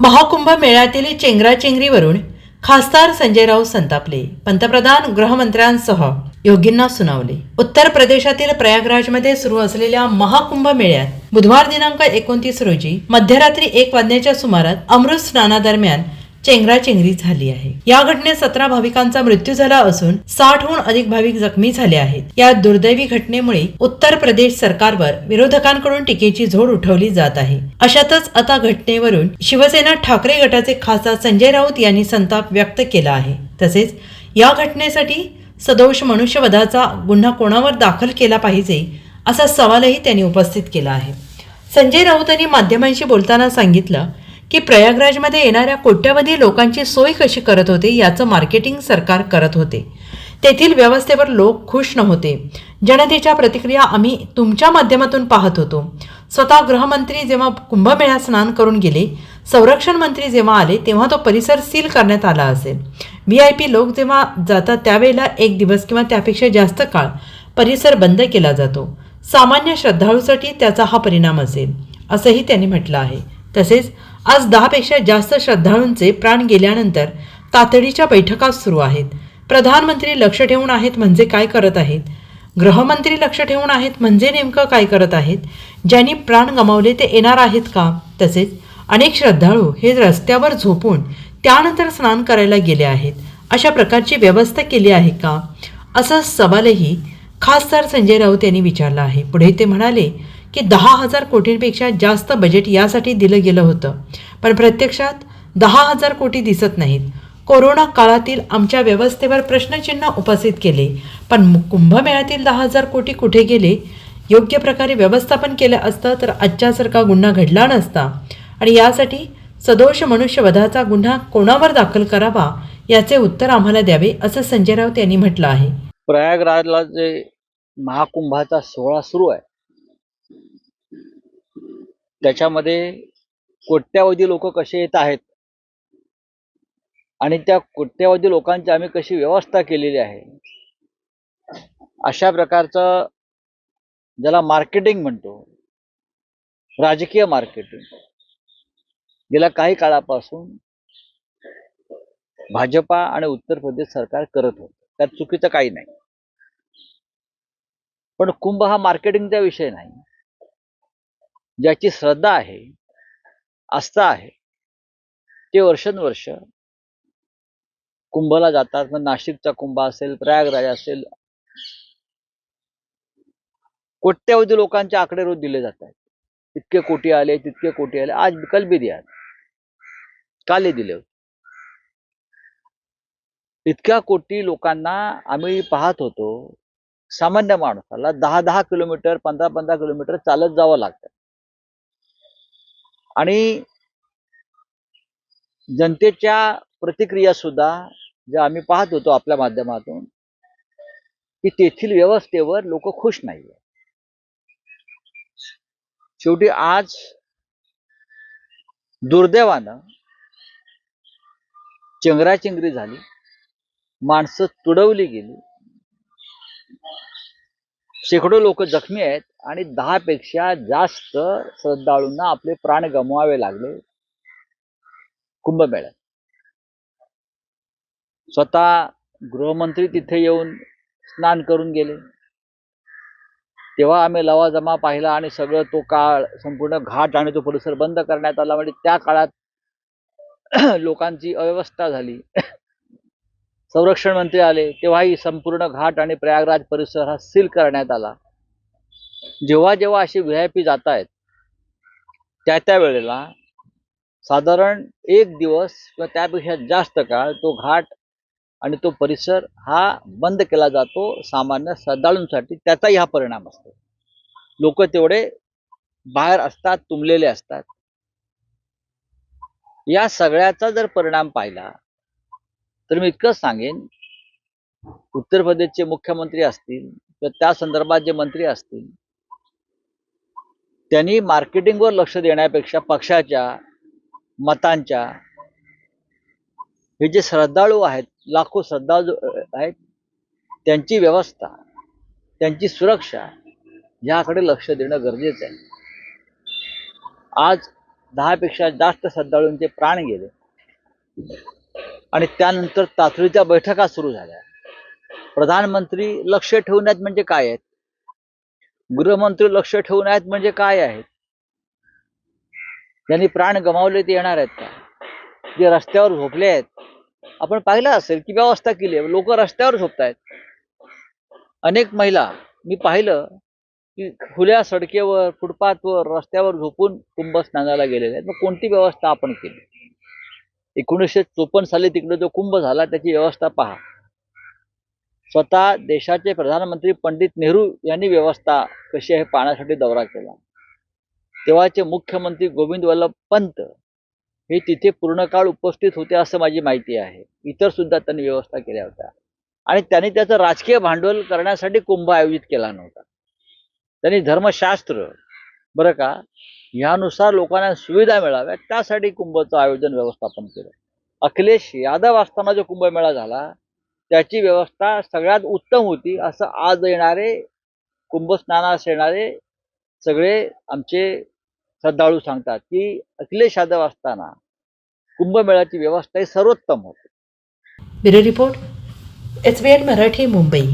महाकुंभ मेळ्यातील चेंगराचेंगरीवरून खासदार संजय राऊत संतापले. पंतप्रधान गृहमंत्र्यांसह योगींना सुनावले. उत्तर प्रदेशातील प्रयागराजमध्ये सुरू असलेल्या महाकुंभ मेळ्यात बुधवार दिनांक एकोणतीस रोजी मध्यरात्री एक वाजण्याच्या सुमारात अमृत स्नानादरम्यान चेंगराचेंगरी झाली आहे. या घटनेत सतरा भाविकांचा मृत्यू झाला असून साठहून अधिक भाविक जखमी झाले आहेत. या दुर्दैवी घटनेमुळे उत्तर प्रदेश सरकारवर विरोधकांकडून टीकेची झोड उठवली जात आहे. अशातच आता घटनेवरून शिवसेना ठाकरे गटाचे खासदार संजय राऊत यांनी संताप व्यक्त केला आहे. तसेच या घटनेसाठी सदोष मनुष्यवधाचा गुन्हा कोणावर दाखल केला पाहिजे असा सवालही त्यांनी उपस्थित केला आहे. संजय राऊतांनी माध्यमांशी बोलताना सांगितलं की प्रयागराजमध्ये येणाऱ्या कोट्यावधी लोकांची सोय कशी करत होते याचं मार्केटिंग सरकार करत होते. तेथील व्यवस्थेवर लोक खुश नव्हते. जनतेच्या प्रतिक्रिया आम्ही तुमच्या माध्यमातून पाहत होतो. स्वतः गृहमंत्री जेव्हा कुंभमेळ्यात स्नान करून गेले संरक्षण मंत्री जेव्हा आले तेव्हा तो परिसर सील करण्यात आला असेल. व्ही आय पी लोक जेव्हा जातात त्यावेळेला एक दिवस किंवा त्यापेक्षा जास्त काळ परिसर बंद केला जातो. सामान्य श्रद्धाळूसाठी त्याचा हा परिणाम असेल असंही त्यांनी म्हटलं आहे. तसेच आज दहापेक्षा जास्त श्रद्धाळूंचे प्राण गेल्यानंतर तातडीच्या बैठका सुरू आहेत. प्रधानमंत्री लक्ष ठेवून आहेत म्हणजे काय करत आहेत? गृहमंत्री लक्ष ठेवून आहेत म्हणजे नेमकं काय करत आहेत? ज्यांनी प्राण गमावले ते येणार आहेत का? तसेच अनेक श्रद्धाळू हे रस्त्यावर झोपून त्यानंतर स्नान करायला गेले आहेत. अशा प्रकारची व्यवस्था केली आहे का? असा सवालही खासदार संजय राऊत यांनी विचारला आहे. पुढे ते म्हणाले की दहा हजार कोटींपेक्षा जास्त बजेट यासाठी दिलं गेलं होतं. पण प्रत्यक्षात दहा हजार कोटी दिसत नाहीत. कोरोना काळातील आमच्या व्यवस्थेवर प्रश्नचिन्ह उपस्थित केले. पण कुंभमेळ्यातील दहा हजार कोटी कुठे गेले? योग्य प्रकारे व्यवस्थापन केलं असतं तर आजच्यासारखा गुन्हा घडला नसता. आणि यासाठी सदोष मनुष्यवधाचा गुन्हा कोणावर दाखल करावा याचे उत्तर आम्हाला द्यावे असं संजय राऊत यांनी म्हटलं आहे. प्रयागराजला जे महाकुंभाचा सोहळा सुरू आहे त्याच्यामध्ये कोट्यावधी लोक कसे येत आहेत? आणि त्या कोट्यावधी लोकांची आम्ही कशी व्यवस्था केलेली आहे? अशा प्रकारचं ज्याला मार्केटिंग म्हणतो राजकीय मार्केटिंग गेल्या काही काळापासून भाजपा आणि उत्तर प्रदेश सरकार करत होत. त्यात चुकीचं काही नाही. पण कुंभ हा मार्केटिंगचा विषय नाही. ज्याची श्रद्धा आहे आस्था आहे ते वर्षानुवर्ष कुंभला जातात. मग नाशिकचा कुंभ असेल प्रयागराज असेल कोट्यावधी लोकांचे आकडे रोज दिले जात आहेत इतके कोटी आले तितके कोटी आले. आज कल भी दिया काले दिले होते. इतक्या कोटी लोकांना आम्ही पाहत होतो सामान्य माणसाला दहा दहा किलोमीटर पंधरा पंधरा किलोमीटर चालत जावं लागतं. आणि जनतेच्या प्रतिक्रिया सुद्धा ज्या आम्ही पाहत होतो आपल्या माध्यमातून की तेथील व्यवस्थेवर लोक खुश नाही शेवटी आज दुर्दैवानं चेंगराचेंगरी झाली माणसं तुडवली गेली शेकडो लोक जखमी आहेत आणि दहा पेक्षा जास्त श्रद्धाळूंना आपले प्राण गमवावे लागले. कुंभमेळ्यात स्वतः गृहमंत्री तिथे येऊन स्नान करून गेले. तेव्हा आम्ही लवाजमा पाहिला आणि सगळं तो काळ संपूर्ण घाट आणि तो परिसर बंद करण्यात आला. म्हणजे त्या काळात लोकांची अव्यवस्था झाली. संरक्षण मंत्री आले तेव्हाही संपूर्ण घाट आणि प्रयागराज परिसर हा सील करण्यात आला. जेव्हा जेव्हा असे व्ही आय पी जात आहेत त्या त्या वेळेला साधारण एक दिवस किंवा त्यापेक्षा जास्त काळ तो घाट आणि तो परिसर हा बंद केला जातो सामान्य श्रद्धाळूंसाठी. त्याचाही हा परिणाम असतो. लोक तेवढे बाहेर असतात तुंबलेले असतात. या सगळ्याचा जर परिणाम पाहिला तर मी इतकंच सांगेन. उत्तर प्रदेशचे मुख्यमंत्री असतील किंवा त्या संदर्भात जे मंत्री असतील त्यांनी मार्केटिंगवर लक्ष देण्यापेक्षा पक्षाच्या मतांच्या हे जे श्रद्धाळू आहेत लाखो श्रद्धाळू आहेत त्यांची व्यवस्था त्यांची सुरक्षा याकडे लक्ष देणं गरजेचं आहे. आज दहापेक्षा जास्त श्रद्धाळूंचे प्राण गेले. आणि त्यानंतर तातडीच्या बैठका सुरू झाल्या. प्रधानमंत्री लक्ष ठेवून आहेत म्हणजे काय आहेत? गृहमंत्री लक्ष ठेवून आहेत म्हणजे काय आहेत? ज्यांनी प्राण गमावले ते येणार आहेत का? जे रस्त्यावर झोपले आहेत. आपण पाहिलं असेल की व्यवस्था केली आहे. लोक रस्त्यावर झोपतायत. अनेक महिला मी पाहिलं की खुल्या सडकेवर फुटपाथवर रस्त्यावर झोपून कुंभ स्नानाला गेलेले आहेत. मग कोणती व्यवस्था आपण केली? एकोणीसशे चोपन्न साली तिकडे जो कुंभ झाला त्याची व्यवस्था पहा. स्वतः देशाचे प्रधानमंत्री पंडित नेहरू यांनी व्यवस्था कशी आहे पाहण्यासाठी दौरा केला. तेव्हाचे मुख्यमंत्री गोविंद वल्लभ पंत हे तिथे पूर्ण काळ उपस्थित होते असं माझी माहिती आहे. इतर सुद्धा त्यांनी व्यवस्था केल्या होत्या. आणि त्यांनी त्याचं राजकीय भांडवल करण्यासाठी कुंभ आयोजित केला नव्हता. त्यांनी धर्मशास्त्र बरं का ह्यानुसार लोकांना सुविधा मिळाव्या त्यासाठी कुंभचं आयोजन व्यवस्थापन केलं. अखिलेश यादव असताना जो कुंभमेळा झाला त्याची व्यवस्था सगळ्यात उत्तम होती. असं आज येणारे कुंभस्नानास येणारे सगळे आमचे श्रद्धाळू सांगतात की अखिलेश यादव असताना कुंभमेळ्याची व्यवस्था ही सर्वोत्तम होती. ब्युरो रिपोर्ट एस मराठी मुंबई.